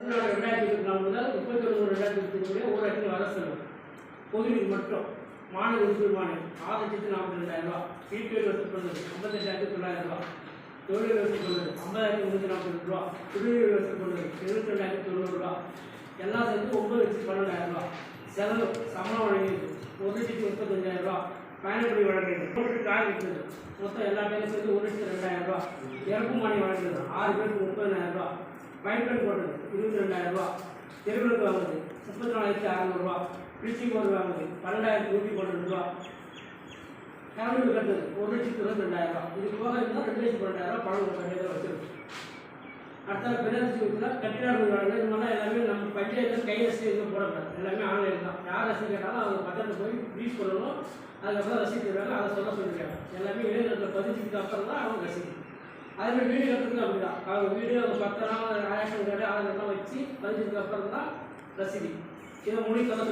ரெண்டாயிரத்தி இருபத்தி நாலு முதல் முப்பத்தி ஒன்று ரெண்டாயிரத்தி இருபத்தி ஒன்று ஊரடங்கில் வர செல்லும் பொதுவில் மட்டும் மாநில உறுப்பு ஆறு லட்சத்து நாற்பத்தி ரெண்டாயிரம் ரூபா. பிபிஎல் வசூல் பண்ணுறது ஐம்பத்தெட்டாயிரத்தி தொள்ளாயிரம் ரூபா. தொழில் வசூல் பண்ணுறது ஐம்பதாயிரத்தி முந்நூற்றி நாற்பது ரூபா. குடிநீர் வசூல் பண்ணுறது எழுபத்தி ரெண்டாயிரத்தி தொண்ணூறு ரூபா. எல்லாம் சேர்ந்து ஒன்பது லட்சத்து பன்னெண்டாயிரம் ரூபா. செலவு சம்பளம் வழங்கியது ஒரு லட்சத்தி முப்பத்தஞ்சாயிரம் ரூபா. பயணப்படி வழங்கியது போட்டு காய் விட்டது மொத்தம் எல்லா பேரும் சேர்ந்து ஒரு லட்சத்து ரெண்டாயிரம் ரூபா. இறப்பு மானியம் வழங்கியது ஆறு பேருக்கு முப்பதாயிரம் ரூபா. பயன்பெண் போட்டது. இருபத்தி ரெண்டாயிரம் ரூபா. தெருவுக்கு வாங்குது முப்பத்தி நாலாயிரத்தி அறநூறுவா ப்ளீச்சிங் பவுடர் வாங்குது பன்னெண்டாயிரத்தி நூற்றி பன்னெண்டு ரூபா. கரண்ட் கட்டுறது. ஒரு லட்சத்தி இருபத்தி ரெண்டாயிரம் ரூபா. இது போக இருந்தால் ரெண்டு லட்சத்தி பன்னெண்டாயிரம் ரூபா பணம் கட்டியதாக வச்சிருக்கு அடுத்த பெரியார் வீட்டில் கட்டிட வழங்க இது மாதிரிலாம் எல்லாமே நம்ம பஞ்சாயத்தில் கை ரசீது எதுவும் போடக்கூடாது. எல்லாமே ஆன்லைன் தான். யார் ரசீது கேட்டாலும் அவங்க பக்கத்தில் போய் ரீச் பண்ணணும் அதுக்கப்புறம் ரசீது தருவாங்க. அதை சொல்ல சொல்லியிருக்காங்க. எல்லாமே இணையதளத்தில் பதிச்சதுக்கு அப்புறம் தான் அவங்க ரசீது. அதே மாதிரி வீடு கட்டுறது அப்படிதான். அவங்க வீடு அவங்க பத்திரம் ரேஷன் கார்டு அதெல்லாம் வச்சு பதிஞ்சதுக்கு அப்புறம் தான் ரசீது. இதை மொழி சொல்ல.